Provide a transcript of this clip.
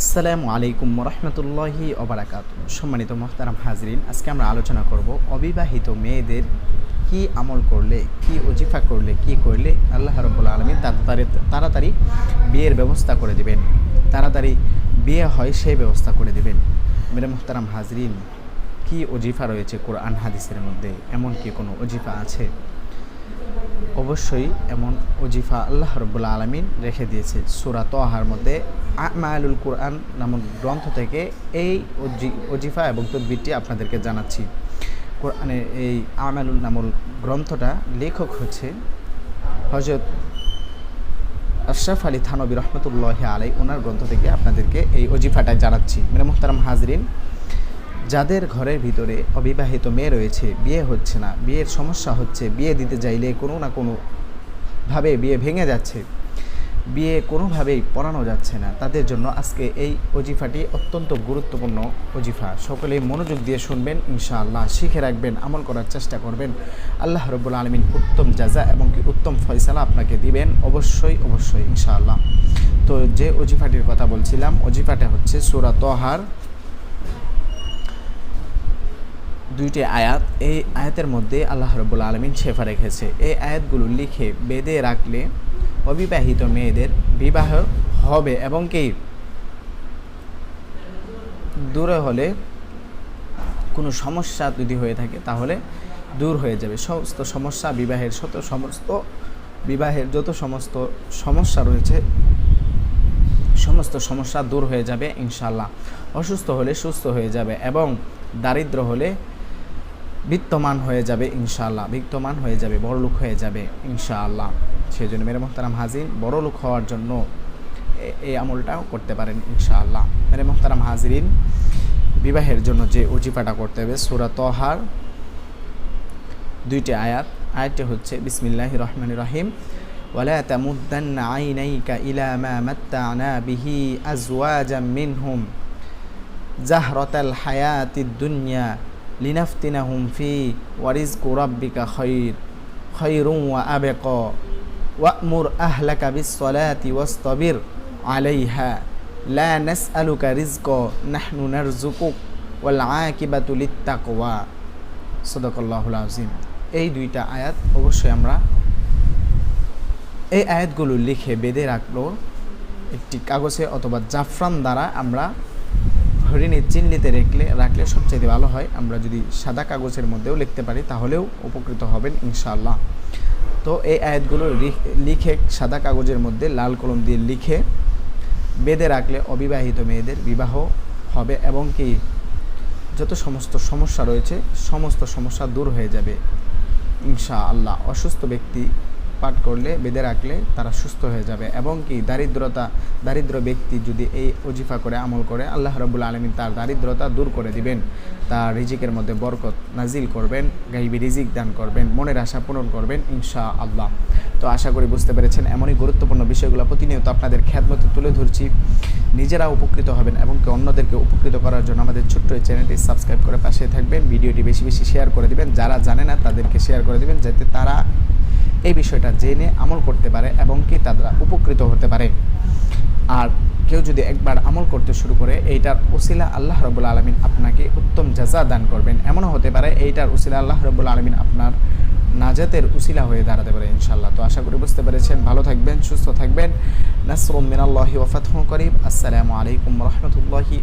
আসসালামু আলাইকুম রহমতুল্লাহি ওবরাকাত সম্মানিত মোহতারাম হাজরিন, আজকে আমরা আলোচনা করব অবিবাহিত মেয়েদের কি আমল করলে, কি ওজিফা করলে, কি করলে আল্লাহ রব্বুল আলমী তাড়াতাড়ি তাড়াতাড়ি বিয়ের ব্যবস্থা করে দিবেন। তাড়াতাড়ি বিয়ে হয় সেই ব্যবস্থা করে দিবেন। মেরে মোহতারাম হাজরিন, কি ওজিফা রয়েছে কোরআন হাদিসের মধ্যে? এমন কি কোনো ওজিফা আছে? অবশ্যই এমন ওজিফা আল্লাহ রব্বুল্লা আলমিন রেখে দিয়েছে। সুরা তোহার মধ্যে আমায়ুল কোরআন নামক গ্রন্থ থেকে এই ওজি- ওজিফা এবং তদবিরটি আপনাদেরকে জানাচ্ছি। কোরআনের এই আমালুল নামল গ্রন্থটা লেখক হচ্ছে হজরত আশরাফ আলী থানবী রহমতুল্লাহ আলাই ওনার গ্রন্থ থেকে আপনাদেরকে এই ওজিফাটা জানাচ্ছি। মানে মোহতারাম হাজরিন যাদের ঘরের ভিতরে অবিবাহিত মেয়ে রয়েছে, বিয়ে হচ্ছে না। বিয়ের সমস্যা হচ্ছে, বিয়ে দিতে চাইলে কোনো না কোনো ভাবে বিয়ে ভেঙে যাচ্ছে। বিয়ে কোনোভাবেই পড়ানো যাচ্ছে না। তাদের জন্য আজকে এই অজিফাটি অত্যন্ত গুরুত্বপূর্ণ অজিফা। সকলেই মনোযোগ দিয়ে শুনবেন, ইনশাআল্লাহ শিখে রাখবেন, আমল করার চেষ্টা করবেন। আল্লাহ রব্বুল আলমিন উত্তম যাজা এবং কি উত্তম ফয়সালা আপনাকে দিবেন, অবশ্যই অবশ্যই, ইনশাআল্লাহ। তো যে অজিফাটির কথা বলছিলাম, অজিফাটা হচ্ছে সুরা তহার। দুইটি আয়াত, এই আয়াতের মধ্যে আল্লাহ রব্বুল আলমিন শেফা রেখেছে। এই আয়াতগুলো লিখে, বেঁধে রাখলে অবিবাহিত মেয়েদের বিবাহ হবে এবং কি? দূরে হলে কোনো সমস্যা যদি হয়ে থাকে, তাহলে দূর হয়ে যাবে। সমস্ত সমস্যা বিবাহের শত সমস্ত, বিবাহের যত সমস্ত সমস্যা রয়েছে, সমস্ত সমস্যা দূর হয়ে যাবে ইনশাল্লাহ অসুস্থ হলে সুস্থ হয়ে যাবে এবং দারিদ্র হলে বিত্তমান হয়ে যাবে ইনশাআল্লাহ বিত্তমান হয়ে যাবে বড়লোক হয়ে যাবে ইনশাআল্লাহ সেই জন্য মেরে মোহতারাম হাজির বড়লোক হওয়ার জন্য এ- এই আমলটাও করতে পারেন ইনশাআল্লাহ মেরে মোহতারাম হাজিরিন বিবাহের জন্য যে উজিফাটা করতে হবে সুরা তহার দুইটি আয়াত আয়াতটি হচ্ছে বিসমিল্লাহ রহমান রহিম ولا تمدن عينيك إلى ما متعنا به أزواجا منهم زهرة الحياة الدنيا লিনাফতিনা হুমফি ওয়ারিজ কোরাব্বিকা খৈর খৈরুম ওয়া আবেক, ওয়ামুর আহলাকা বিসলাতি ওয়াস্তবির আলাইহা, লা নাসআলুকা রিজক নাহনু নারজুকুক ওয়াল আকিবাতু লিত্তাকওয়া। সদাকাল্লাহুল আযীম। এই দুইটা আয়াত অবশ্যই আমরা এই আয়াতগুলো লিখে বেঁধে রাখল একটি কাগজে অথবা জাফরান দ্বারা আমরা হরিণের চিহ্নিতে রাখলে রাখলে সবচেয়ে ভালো হয়। আমরা যদি সাদা কাগজের মধ্যেও লিখতে পারি, তাহলেও উপকৃত হবেন ইনশাআল্লাহ। তো এই আয়াতগুলো লিখে সাদা কাগজের মধ্যে লাল কলম দিয়ে লিখে বেঁধে রাখলে অবিবাহিত মেয়েদের বিবাহ হবে এবং কি যত সমস্ত সমস্যা রয়েছে, সমস্ত সমস্যা দূর হয়ে যাবে ইনশা আল্লাহ অসুস্থ ব্যক্তি পাঠ করলে, বেঁধে রাখলে তারা সুস্থ হয়ে যাবে। এবং কি, দারিদ্রতা, দারিদ্র ব্যক্তি যদি এই অজিফা করে, আমল করে, আল্লাহ রবুল আলমিন তার দারিদ্রতা দূর করে দিবেন। তার রিজিকের মধ্যে বরকত নাজিল করবেন, গাইবি রিজিক দান করবেন, মনের আশা পূরণ করবেন ইনশা আল্লাহ তো আশা করি বুঝতে পেরেছেন, এমনই গুরুত্বপূর্ণ বিষয়গুলো প্রতিনিয়ত আপনাদের খ্যাতমতে তুলে ধরছি। নিজেরা উপকৃত হবেন এবং কি অন্যদেরকে উপকৃত করার জন্য আমাদের ছোট্ট এই চ্যানেলটি সাবস্ক্রাইব করে পাশে থাকবেন। ভিডিওটি বেশি বেশি শেয়ার করে দিবেন। যারা জানে না, তাদেরকে শেয়ার করে দিবেন, যাতে তারা এই বিষয়টা জেনে আমল করতে পারে এবং কি তারা উপকৃত হতে পারে। আর কেউ যদি একবার আমল করতে শুরু করে, এইটার ওসিলা আল্লাহ রবুল্লা আলমিন আপনাকে উত্তম জাজা দান করবেন। এমনও হতে পারে এইটার ওসিলা আল্লাহ রবুল্লা আলমিন আপনার নাজাতের উসিলা হয়ে দাঁড়াতে পারে ইনশাল্লাহ তো আশা করি বুঝতে পেরেছেন। ভালো থাকবেন, সুস্থ থাকবেন। নাসরুম মিনাল্লাহি ওয়াফাতহু করিব আসসালামু আলাইকুম রহমতুল্লাহি